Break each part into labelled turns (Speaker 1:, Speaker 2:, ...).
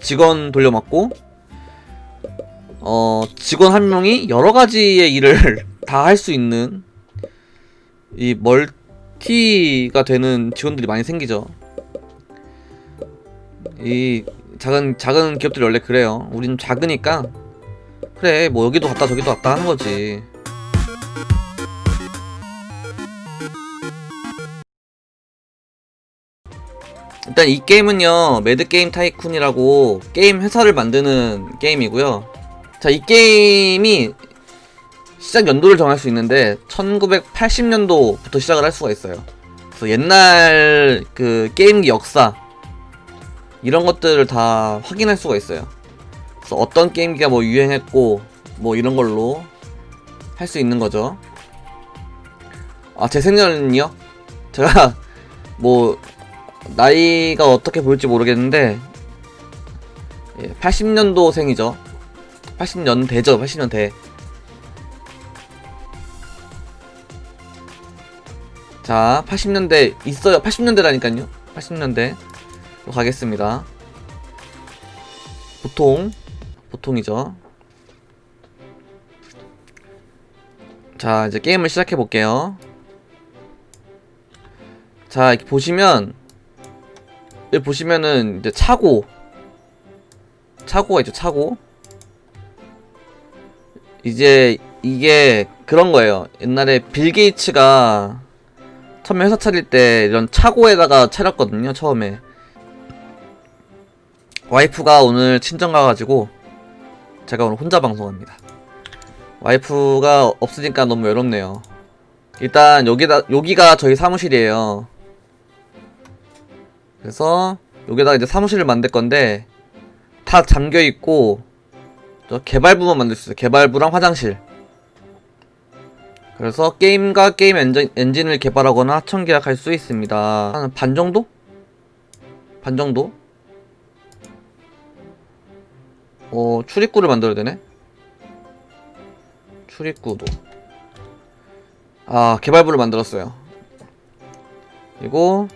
Speaker 1: 직원 돌려막고 어 직원 한 명이 여러 가지의 일을 다 할 수 있는 이 멀티가 되는 직원들이 많이 생기죠. 이 작은 작은 기업들이 원래 그래요. 우린 작으니까 그래 뭐 여기도 갔다 저기도 갔다 하는 거지. 일단 이 게임은요 매드 게임 타이쿤이라고 게임 회사를 만드는 게임이고요. 자 이 게임이 시작 연도를 정할 수 있는데 1980년도부터 시작을 할 수가 있어요. 그래서 옛날 그 게임기 역사 이런 것들을 다 확인할 수가 있어요. 그래서 어떤 게임기가 뭐 유행했고 뭐 이런 걸로 할 수 있는 거죠. 아 제 생년은요? 제가 뭐 나이가 어떻게 보일지 모르겠는데 80년도생이죠. 80년대죠. 80년대. 자, 80년대 있어요. 80년대라니까요. 80년대. 로 가겠습니다. 보통 보통이죠. 자, 이제 게임을 시작해 볼게요. 자, 이렇게 보시면 여기 보시면은 이제 차고. 차고가 있죠 차고. 이제 이게 그런 거예요. 옛날에 빌 게이츠가 처음에 회사 차릴 때 이런 차고에다가 차렸거든요 처음에. 와이프가 오늘 친정 가가지고 제가 오늘 혼자 방송합니다. 와이프가 없으니까 너무 외롭네요. 일단 여기다 여기가 저희 사무실이에요 그래서 여기다가 이제 사무실을 만들 건데 다 잠겨 있고 저 개발부만 만들 수 있어요. 개발부랑 화장실. 그래서 게임과 게임 엔진, 엔진을 개발하거나 하청 계약할 수 있습니다. 한 반 정도? 반 정도? 어, 출입구를 만들어야 되네? 출입구도. 아, 개발부를 만들었어요. 그리고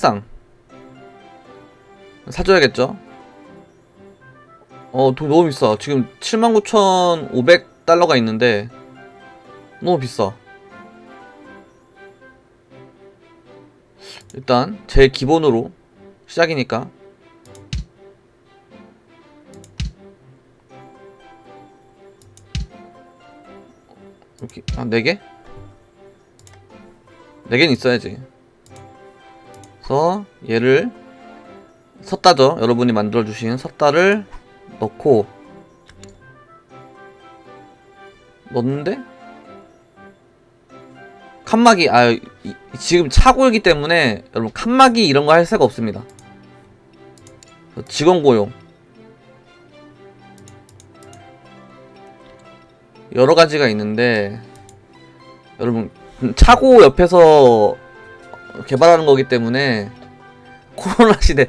Speaker 1: 책상. 사줘야겠죠? 어 돈 너무 비싸. 지금 79,500달러가 있는데 너무 비싸. 일단 제 기본으로 시작이니까. 이렇게 한 4개? 4개는 있어야지 그래서 얘를 섰다죠. 여러분이 만들어 주신 섰다를 넣고 넣는데 칸막이 아 이, 지금 차고이기 때문에 여러분 칸막이 이런 거 할 새가 없습니다. 직원 고용. 여러 가지가 있는데 여러분 차고 옆에서 개발하는 거기 때문에 코로나 시대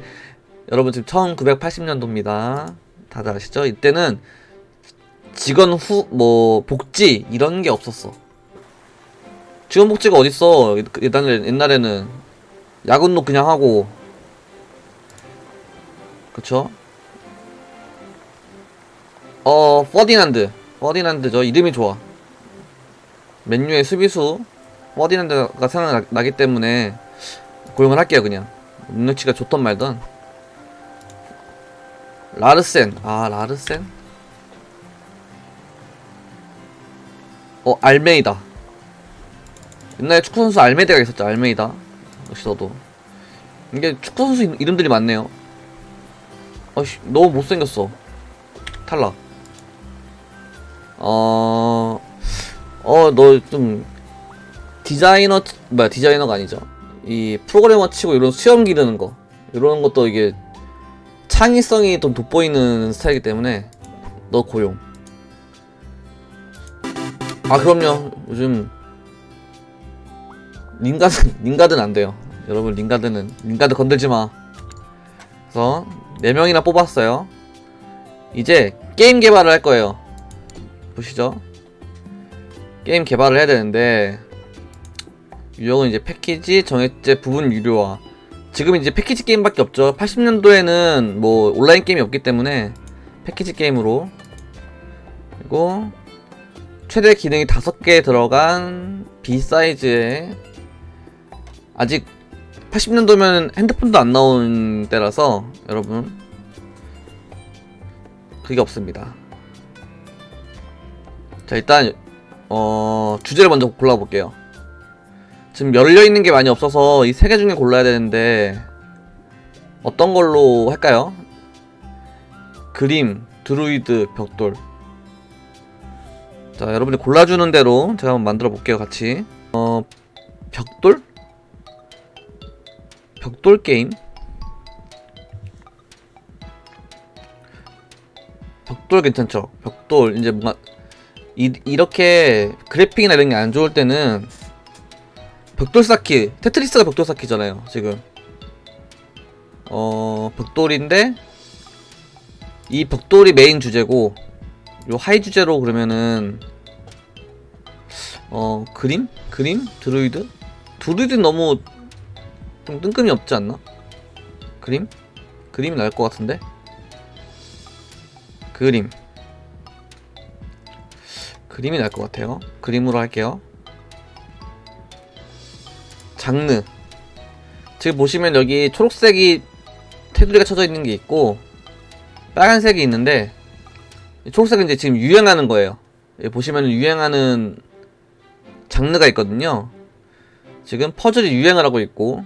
Speaker 1: 여러분 지금 1980년도입니다. 다들 아시죠? 이때는 직원 후 뭐 복지 이런 게 없었어. 직원 복지가 어딨어? 옛날에 옛날에는 야근도 그냥 하고 그쵸? 어 퍼디난드 퍼디난드죠 이름이 좋아. 맨유의 수비수 퍼디난드가 생각나기 때문에 고용을 할게요 그냥. 능력치가 좋던 말던. 라르센. 아 라르센? 어 알메이다. 옛날에 축구선수 알메이다가 있었죠 알메이다. 역시 너도. 이게 축구선수 이름들이 많네요. 어씨 너무 못생겼어. 탈락. 어... 어, 너 좀 디자이너 뭐야 디자이너가 아니죠. 이 프로그래머 치고 이런 수염 기르는 거 이런 것도 이게 창의성이 좀 돋보이는 스타일이기 때문에 너 고용. 아 그럼요. 요즘 링가드 링가드는 안 돼요. 여러분 링가드는 링가드 건들지 마. 그래서 네 명이나 뽑았어요. 이제 게임 개발을 할 거예요. 보시죠. 게임 개발을 해야 되는데 유형은 이제 패키지 정액제 부분 유료화 지금 이제 패키지 게임밖에 없죠. 80년도에는 뭐 온라인 게임이 없기 때문에 패키지 게임으로 그리고 최대 기능이 5개 들어간 B 사이즈의 아직 80년도면 핸드폰도 안 나온 때라서 여러분 그게 없습니다. 자 일단 어 주제를 먼저 골라볼게요. 지금 열려 있는 게 많이 없어서 이 세 개 중에 골라야 되는데 어떤 걸로 할까요? 그림, 드루이드, 벽돌. 자 여러분이 골라주는 대로 제가 한번 만들어 볼게요 같이. 어 벽돌? 벽돌 게임? 벽돌 괜찮죠? 벽돌 이제 뭔가 이, 이렇게 그래픽이나 이런 게 안 좋을 때는 벽돌 쌓기 테트리스가 벽돌 쌓기잖아요 지금. 어 벽돌인데 이 벽돌이 메인 주제고 요 하이 주제로 그러면은 어 그림? 그림? 드루이드? 드루이드 너무 좀 뜬금이 없지 않나? 그림? 그림이 나을 것 같은데? 그림. 그림이 날것 같아요. 그림으로 할게요 장르. 지금 보시면 여기 초록색이 테두리가 쳐져 있는 게 있고 빨간색이 있는데 이 초록색은 이제 지금 유행하는 거예요. 보시면 유행하는 장르가 있거든요. 지금 퍼즐이 유행을 하고 있고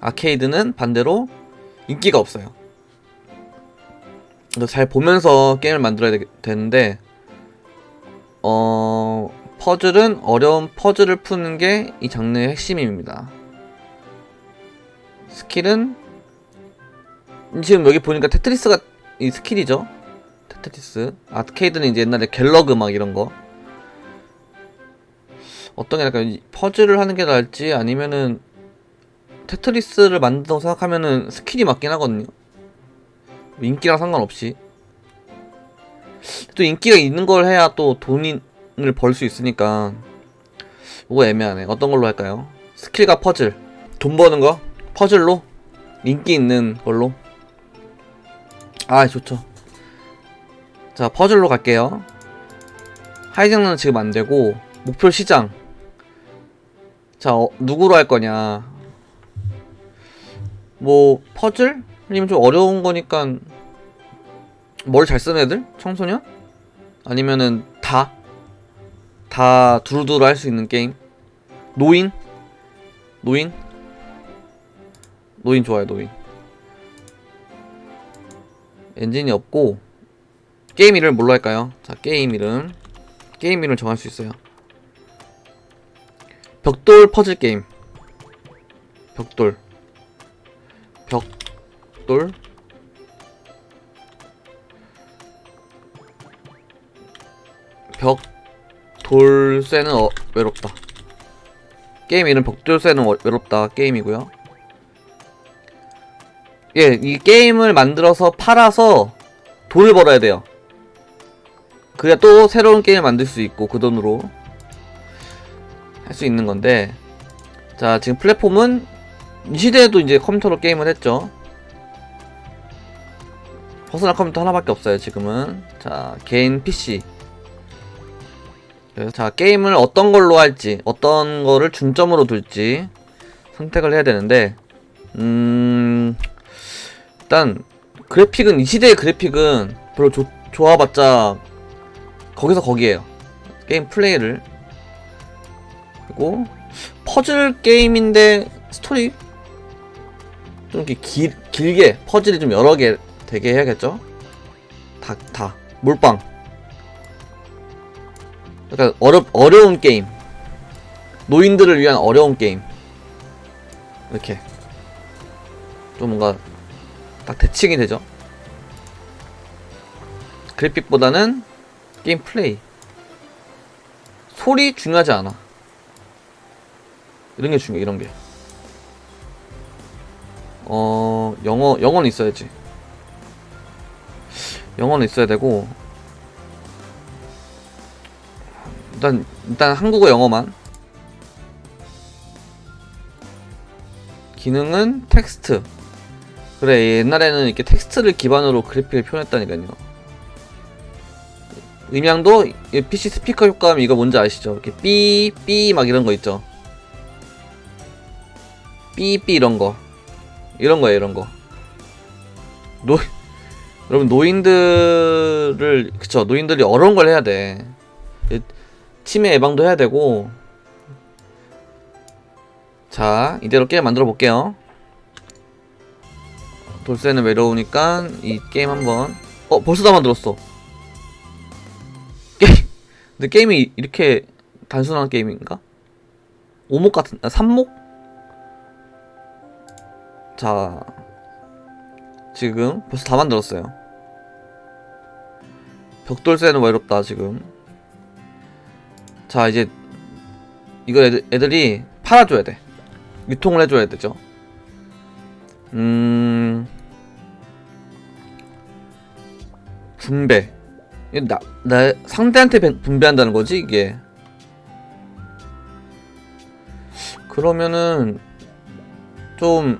Speaker 1: 아케이드는 반대로 인기가 없어요. 잘 보면서 게임을 만들어야 되, 되는데 어 퍼즐은 어려운 퍼즐을 푸는 게 이 장르의 핵심입니다. 스킬은 지금 여기 보니까 테트리스가 이 스킬이죠. 테트리스. 아케이드는 이제 옛날에 갤러그 막 이런 거. 어떤 게 나을까요? 퍼즐을 하는 게 나을지 아니면은 테트리스를 만든다고 생각하면은 스킬이 맞긴 하거든요. 인기랑 상관없이. 또 인기가 있는 걸 해야 또 돈 을 벌 수 있으니까 이거 애매하네 어떤 걸로 할까요? 스킬과 퍼즐 돈 버는 거? 퍼즐로? 인기 있는 걸로? 아 좋죠 자 퍼즐로 갈게요 하이장르는 지금 안 되고 목표 시장 자 어, 누구로 할 거냐 뭐 퍼즐? 아니면 좀 어려운 거니까 머리 잘 쓰는 애들? 청소년? 아니면은 다? 다 두루두루 할 수 있는 게임? 노인? 노인? 노인 좋아요 노인 엔진이 없고 게임 이름 뭘로 할까요? 자 게임 이름 게임 이름 정할 수 있어요 벽돌 퍼즐 게임 벽돌 벽돌 벽 돌쇠는 어, 외롭다. 게임 이름 벽돌쇠는 어, 외롭다 게임이고요. 예, 이 게임을 만들어서 팔아서 돈을 벌어야 돼요. 그래야 또 새로운 게임을 만들 수 있고 그 돈으로 할 수 있는 건데 자 지금 플랫폼은 이 시대에도 이제 컴퓨터로 게임을 했죠. 퍼스널 컴퓨터 하나밖에 없어요 지금은 자 개인 PC 그래서 자 게임을 어떤 걸로 할지 어떤 거를 중점으로 둘지 선택을 해야 되는데 음 일단 그래픽은 이 시대의 그래픽은 별로 조, 좋아봤자 거기서 거기에요. 게임 플레이를. 그리고 퍼즐 게임인데 스토리 좀 이렇게 길, 길게 퍼즐이 좀 여러 개 되게 해야겠죠? 다, 다. 몰빵 그러니까 어려 어려운 게임. 노인들을 위한 어려운 게임. 이렇게. 좀 뭔가 딱 대칭이 되죠? 그래픽보다는 게임 플레이. 소리 중요하지 않아. 이런 게 중요해 이런 게. 어, 영어, 영어는 있어야지. 영어는 있어야 되고, 일단, 일단 한국어 영어만. 기능은 텍스트. 그래 옛날에는 이렇게 텍스트를 기반으로 그래픽을 표현했다니까요. 음향도 이 PC 스피커 효과음 이거 뭔지 아시죠? 이렇게 삐 삐 막 이런 거 있죠. 삐삐 이런 거 이런 거예요 이런 거. 노 여러분 노인들을 그쵸 노인들이 어려운 걸 해야 돼. 이- 치매 예방도 해야 되고 자 이대로 게임 만들어 볼게요. 돌쇠는 외로우니까 이 게임 한번 어 벌써 다 만들었어. 게임 근데 게임이 이렇게 단순한 게임인가? 오목 같은 아 삼목? 자 지금 벌써 다 만들었어요. 벽돌쇠는 외롭다 지금. 자 이제 이거 애들, 애들 이 팔아줘야 돼. 유통을 해줘야 되죠. 음 분배. 나, 나 상대한테 배- 분배한다는 거지 이게. 그러면은 좀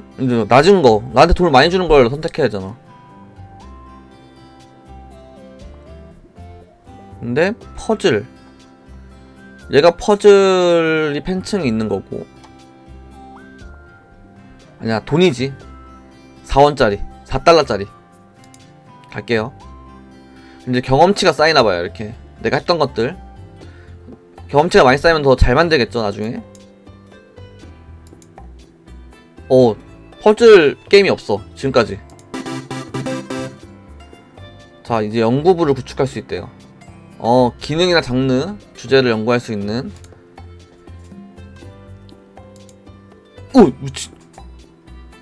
Speaker 1: 낮은 거 나한테 돈을 많이 주는 걸 선택해야 하잖아. 근데 퍼즐 얘가 퍼즐이 팬층이 있는 거고. 아니야 돈이지. 4원짜리 4달러짜리. 갈게요. 이제 경험치가 쌓이나봐요 이렇게. 내가 했던 것들. 경험치가 많이 쌓이면 더 잘 만들겠죠 나중에. 어 퍼즐 게임이 없어 지금까지. 자 이제 연구부를 구축할 수 있대요 어 기능이나 장르 주제를 연구할 수 있는 오 미친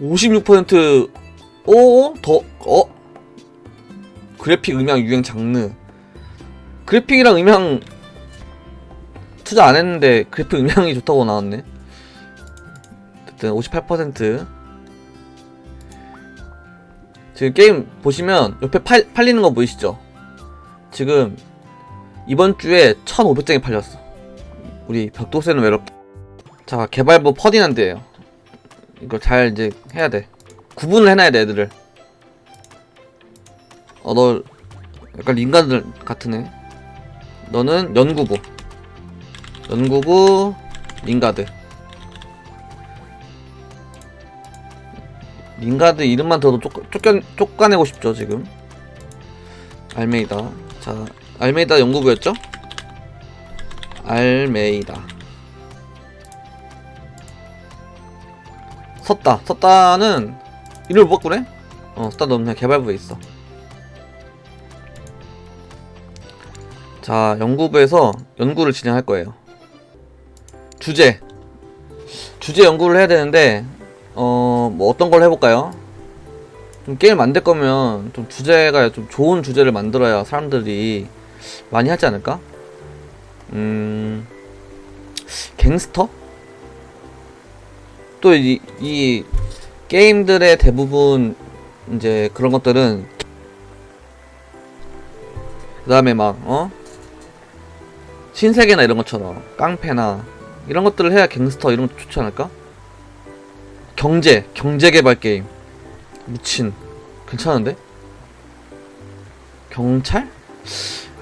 Speaker 1: 56% 오, 더, 어? 그래픽, 음향, 유행, 장르. 그래픽이랑 음향 투자 안 했는데 그래픽, 음향이 좋다고 나왔네. 어쨌든 58%. 지금 게임 보시면 옆에 팔, 팔리는 거 보이시죠? 지금 이번 주에 1,500장이 팔렸어. 우리 벽도새는 외롭다. 자, 개발부 퍼디난드예요. 이거 잘 이제 해야 돼. 구분을 해놔야 돼 애들을. 어 너 약간 인간들 같으네. 너는 연구부. 연구부 링가드. 링가드 이름만 들어도 쫓, 쫓겨, 쫓아내고 싶죠 지금. 알메이다. 자 알메이다 연구부였죠? 알메이다. 섰다. 섰다는 이름을 못 바꾸네? 어, 섰다 너 그냥 개발부에 있어. 자, 연구부에서 연구를 진행할 거예요. 주제. 주제 연구를 해야 되는데, 어, 뭐 어떤 걸 해볼까요? 좀 게임 만들 거면 좀 주제가 좀 좋은 주제를 만들어야 사람들이 많이 하지 않을까? 음, 갱스터? 또 이, 이 게임들의 대부분 이제 그런 것들은 그 다음에 막 어? 신세계나 이런 것처럼 깡패나 이런 것들을 해야 갱스터 이런 거 좋지 않을까? 경제 경제 개발 게임 미친 괜찮은데? 경찰?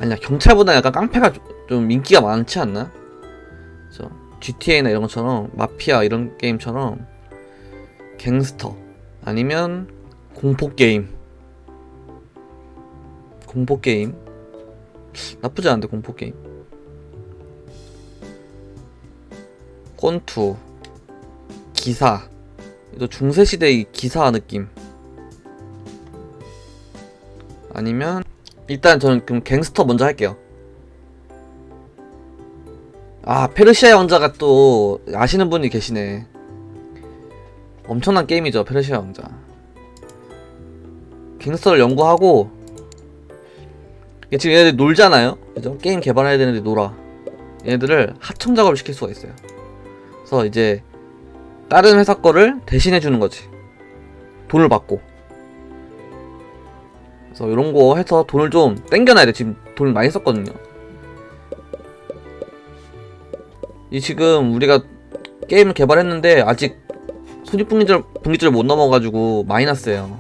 Speaker 1: 아니야 경찰보다 약간 깡패가 좀- 좀 인기가 많지 않나? 그래서 GTA나 이런 것처럼 마피아 이런 게임처럼 갱스터 아니면 공포 게임. 공포 게임? 나쁘지 않은데 공포 게임. 꼰투 기사. 또 중세 시대의 기사 느낌. 아니면 일단 저는 그럼 갱스터 먼저 할게요. 아 페르시아 왕자가 또 아시는 분이 계시네. 엄청난 게임이죠 페르시아 왕자. 갱스터를 연구하고 지금 얘네들 놀잖아요? 그죠? 게임 개발해야 되는데 놀아. 얘네들을 하청 작업을 시킬 수가 있어요. 그래서 이제 다른 회사 거를 대신해 주는 거지. 돈을 받고 그래서 이런 거 해서 돈을 좀 땡겨놔야 돼 지금 돈을 많이 썼거든요 이 지금 우리가 게임을 개발했는데 아직 손익분기점 분기점을 못 넘어가지고 마이너스예요.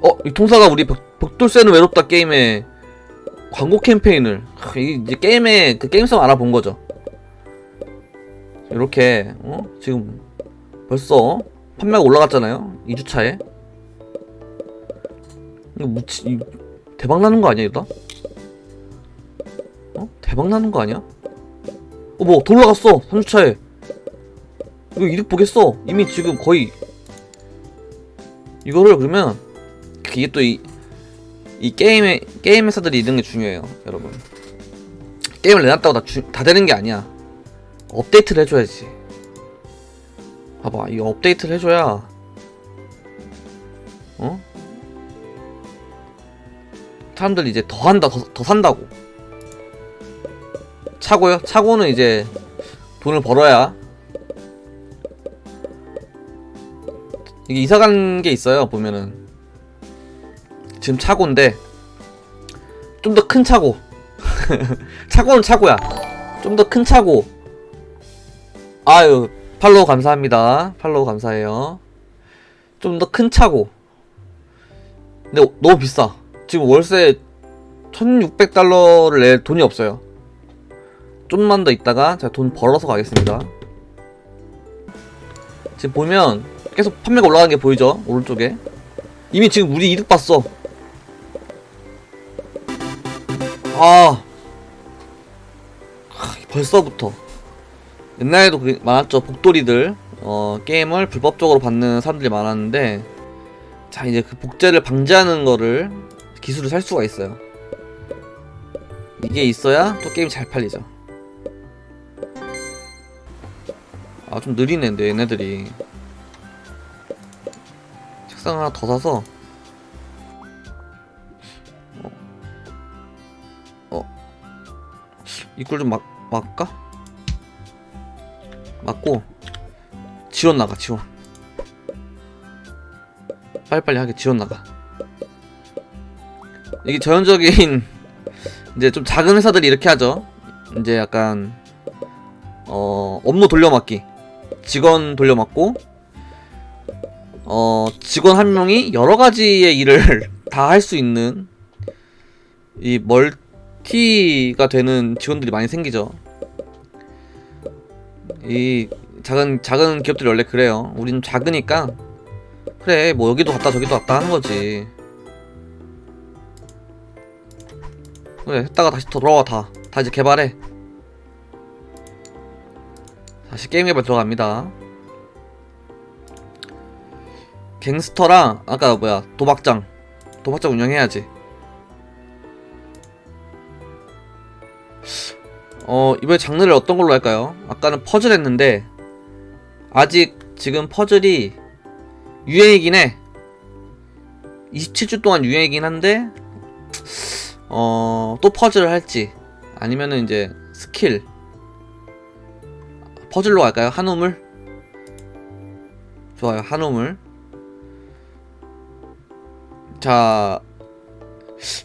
Speaker 1: 어, 이 통사가 우리 벽, 벽돌쇠는 외롭다 게임에 광고 캠페인을 이제 게임의 그 게임성 알아본 거죠. 이렇게 어? 지금 벌써 판매가 올라갔잖아요. 2주 차에. 이거 무치 이, 대박 나는 거 아니야 이러다? 어? 대박 나는 거 아니야? 어, 뭐, 더 올라갔어. 3주 차에. 이거 이득 보겠어. 이미 지금 거의. 이거를 그러면, 이게 또 이, 이 게임의, 게임 회사들이 이런 게 중요해요, 여러분. 게임을 내놨다고 다, 주, 다 되는 게 아니야. 업데이트를 해줘야지. 봐봐, 이거 업데이트를 해줘야, 어? 사람들이 이제 더 한다, 더, 더 산다고. 차고요? 차고는 이제 돈을 벌어야 이게 이사 간 게 있어요 보면은. 지금 차고인데 좀 더 큰 차고. 차고는 차고야. 좀 더 큰 차고. 아유 팔로우 감사합니다. 팔로우 감사해요. 좀 더 큰 차고. 근데 너무 비싸 지금 월세 1600달러를 낼 돈이 없어요 좀만 더 있다가 제가 돈 벌어서 가겠습니다. 지금 보면 계속 판매가 올라가는 게 보이죠? 오른쪽에. 이미 지금 우리 이득 봤어. 아. 하, 벌써부터. 옛날에도 그게 많았죠. 복돌이들. 어, 게임을 불법적으로 받는 사람들이 많았는데, 자, 이제 그 복제를 방지하는 거를 기술을 살 수가 있어요. 이게 있어야 또 게임이 잘 팔리죠. 아 좀 느리네 근데 얘네들이 책상 하나 더 사서 어, 어. 이걸 좀 막, 막까? 막고 지원 나가 지원 빨리빨리 하게 지원 나가 이게 전형적인 이제 좀 작은 회사들이 이렇게 하죠 이제 약간 어 업무 돌려막기 직원 돌려막고 어 직원 한 명이 여러 가지의 일을 다 할 수 있는 이 멀티가 되는 직원들이 많이 생기죠. 이 작은 작은 기업들이 원래 그래요. 우리는 작으니까 그래 뭐 여기도 갔다 저기도 갔다 하는 거지. 그래 했다가 다시 돌아와 다. 다 이제 개발해. 다시 게임 개발 들어갑니다. 갱스터랑 아까 뭐야 도박장 도박장 운영해야지. 어 이번에 장르를 어떤 걸로 할까요? 아까는 퍼즐 했는데 아직 지금 퍼즐이 유행이긴 해. 27주 동안 유행이긴 한데 어 또 퍼즐을 할지 아니면은 이제 스킬 퍼즐로 갈까요? 한 우물? 좋아요, 한 우물. 자,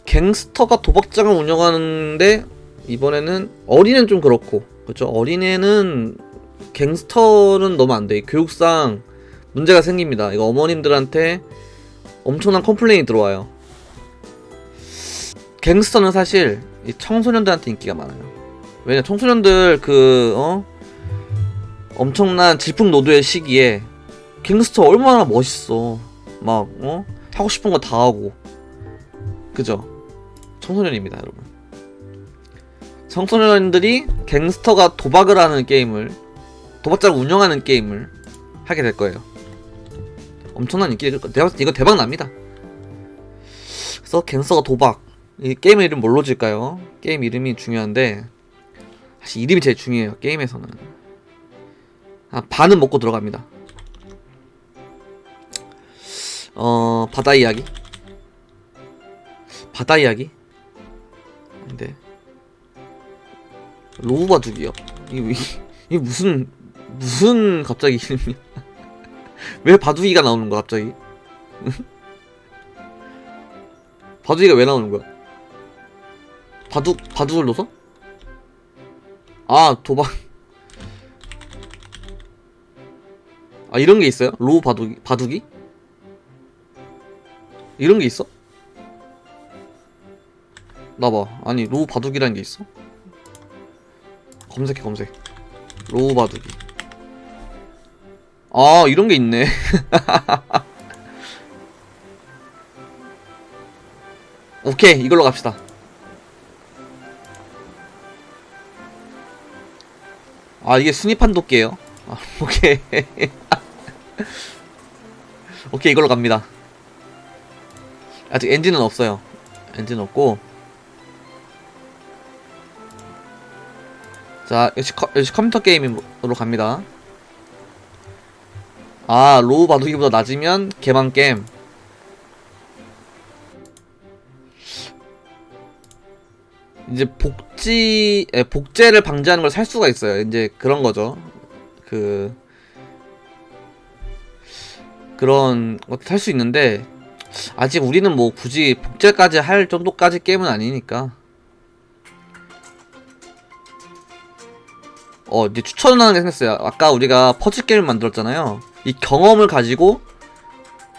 Speaker 1: 갱스터가 도박장을 운영하는데 이번에는 어린애는 좀 그렇고, 그렇죠? 어린애는 갱스터는 너무 안 돼. 교육상 문제가 생깁니다. 이거 어머님들한테 엄청난 컴플레인이 들어와요. 갱스터는 사실 이 청소년들한테 인기가 많아요. 왜냐 청소년들 그 어? 엄청난 질풍노도의 시기에 갱스터 얼마나 멋있어. 막, 어? 하고 싶은 거 다 하고. 그죠? 청소년입니다, 여러분. 청소년들이 갱스터가 도박을 하는 게임을, 도박자를 운영하는 게임을 하게 될 거예요. 엄청난 인기를, 내가 봤을 때 이거 대박 납니다. 그래서 갱스터가 도박. 이 게임 이름 뭘로 질까요? 게임 이름이 중요한데, 사실 이름이 제일 중요해요, 게임에서는. 아, 반은 먹고 들어갑니다. 어, 바다 이야기? 바다 이야기? 근데 로우 바둑이요. 이게, 이게 무슨 무슨 갑자기 이름이야? 왜 바둑이가 나오는 거야 갑자기? 바둑이가 왜 나오는 거야? 바둑 바둑을 넣어서? 아 도박 아 이런 게 있어요? 로우 바둑이 바둑이? 이런 게 있어? 나봐 아니 로우 바둑이라는 게 있어? 검색해 검색 로우 바둑이 아 이런 게 있네 오케이 이걸로 갑시다 아 이게 순위판 도끼예요? 아, 오케이. 오케이 이걸로 갑니다. 아직 엔진은 없어요. 엔진 없고. 자 역시, 컴, 역시 컴퓨터 게임으로 갑니다. 아 로우 바둑이보다 낮으면 개방 게임 이제 복지 에, 복제를 방지하는 걸 살 수가 있어요. 이제 그런 거죠. 그 그런 것도 살 수 있는데 아직 우리는 뭐 굳이 복제까지 할 정도까지 게임은 아니니까. 어 이제 추천하는 게 생겼어요. 아까 우리가 퍼즐 게임을 만들었잖아요. 이 경험을 가지고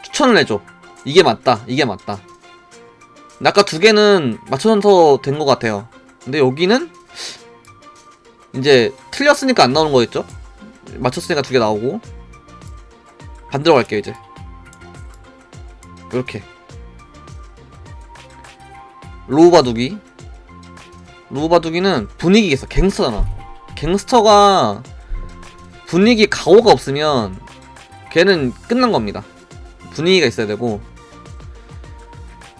Speaker 1: 추천을 해줘. 이게 맞다. 이게 맞다 아까 두 개는 맞춰서 된 것 같아요. 근데 여기는 이제 틀렸으니까 안 나오는 거겠죠? 맞췄으니까 두 개 나오고. 반대로 갈게요 이제. 이렇게. 로우 바둑이. 로우 바둑이는 분위기가 있어 갱스터잖아. 갱스터가 분위기 가오가 없으면 걔는 끝난 겁니다. 분위기가 있어야 되고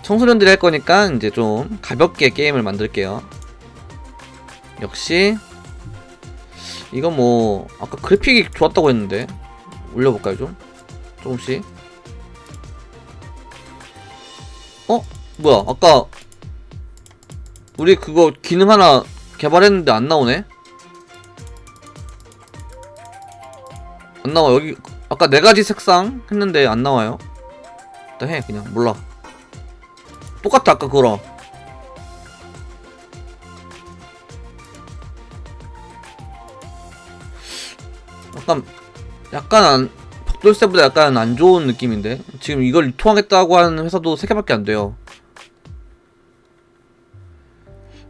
Speaker 1: 청소년들이 할 거니까 이제 좀 가볍게 게임을 만들게요. 역시 이건 뭐 아까 그래픽이 좋았다고 했는데 올려볼까요 좀? 조금씩. 어? 뭐야 아까 우리 그거 기능 하나 개발했는데 안 나오네? 안 나와. 여기 아까 네 가지 색상 했는데 안 나와요? 일단 해 그냥. 몰라 똑같아 아까 그거랑. 약간 약간 안 벽돌세보다 약간 안 좋은 느낌인데? 지금 이걸 유통하겠다고 하는 회사도 3개밖에 안 돼요.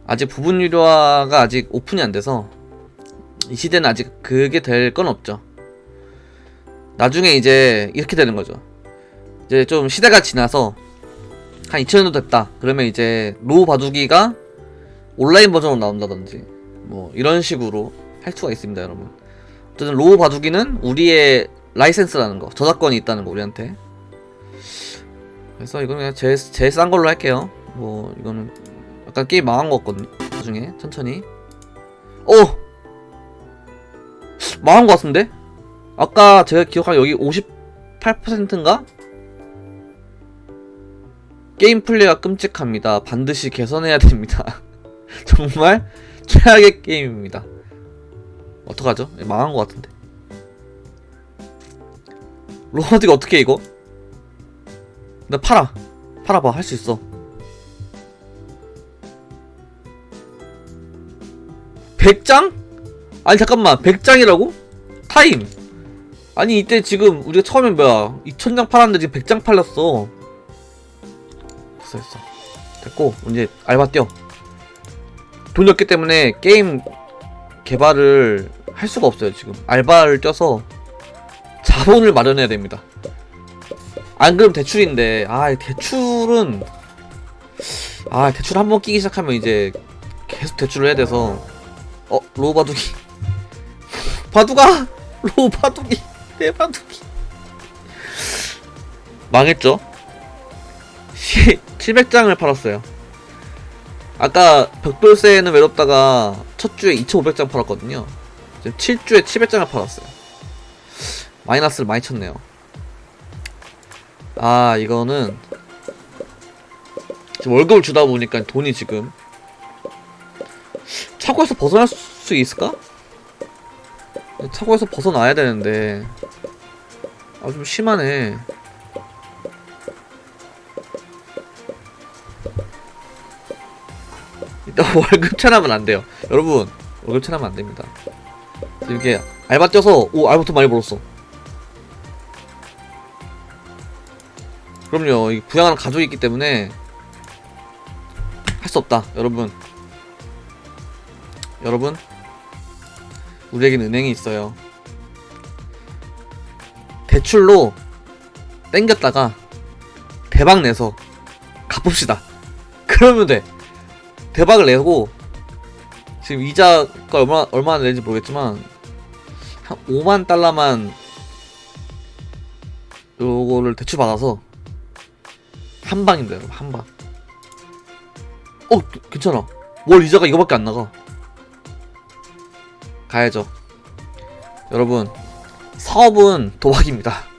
Speaker 1: 아직 부분 유료화가 아직 오픈이 안 돼서 이 시대는 아직 그게 될 건 없죠. 나중에 이제 이렇게 되는 거죠. 이제 좀 시대가 지나서 한 2000년도 됐다 그러면 이제 로우 바둑이가 온라인 버전으로 나온다든지 뭐 이런 식으로 할 수가 있습니다 여러분 어쨌든 로우 바둑이는 우리의 라이센스라는 거 저작권이 있다는 거 우리한테 그래서 이거는 그냥 제일, 제일 싼 걸로 할게요 뭐 이거는 약간 게임 망한 거 같거든요 나중에 천천히 오! 망한 거 같은데? 아까 제가 기억한 여기 58%인가? 게임 플레이가 끔찍합니다. 반드시 개선해야 됩니다. 정말 최악의 게임입니다. 어떡하죠? 망한 것 같은데. 로버드가 어떻게 이거? 나 팔아. 팔아봐. 할 수 있어. 100장? 아니 잠깐만 100장이라고? 타임 아니 이때 지금 우리가 처음에 뭐야 2000장 팔았는데 지금 100장 팔렸어 됐어 됐어. 됐고 이제 알바 뛰어. 돈이 없기 때문에 게임 개발을 할 수가 없어요 지금. 알바를 쪄서 자본을 마련해야 됩니다. 안 그럼 대출인데 아 대출은 아 대출 한 번 끼기 시작하면 이제 계속 대출을 해야 돼서. 어 로우 바둑이. 바둑아! 로우 바둑이! 내 바둑이! 망했죠 700장을 팔았어요. 아까 벽돌새는 외롭다가 첫 주에 2,500장 팔았거든요. 지금 7주에 700장을 팔았어요. 마이너스를 많이 쳤네요. 아, 이거는 지금 월급을 주다 보니까 돈이 지금 차고에서 벗어날 수 있을까? 차고에서 벗어나야 되는데 아, 좀 심하네. 어, 월급 체납은 안 돼요. 여러분, 월급 체납은 안 됩니다. 이렇게 알바 뛰어서, 오, 알바 돈 많이 벌었어. 그럼요, 부양하는 가족이 있기 때문에 할 수 없다, 여러분. 여러분, 우리에겐 은행이 있어요. 대출로 땡겼다가 대박 내서 갚읍시다. 그러면 돼. 대박을 내고 지금 이자가 얼마 얼마나 내는지 모르겠지만 한 5만 달러만 요거를 대출 받아서 한 방입니다, 여러분. 한 방. 어, 괜찮아. 월 이자가 이거밖에 안 나가. 가야죠. 여러분, 사업은 도박입니다.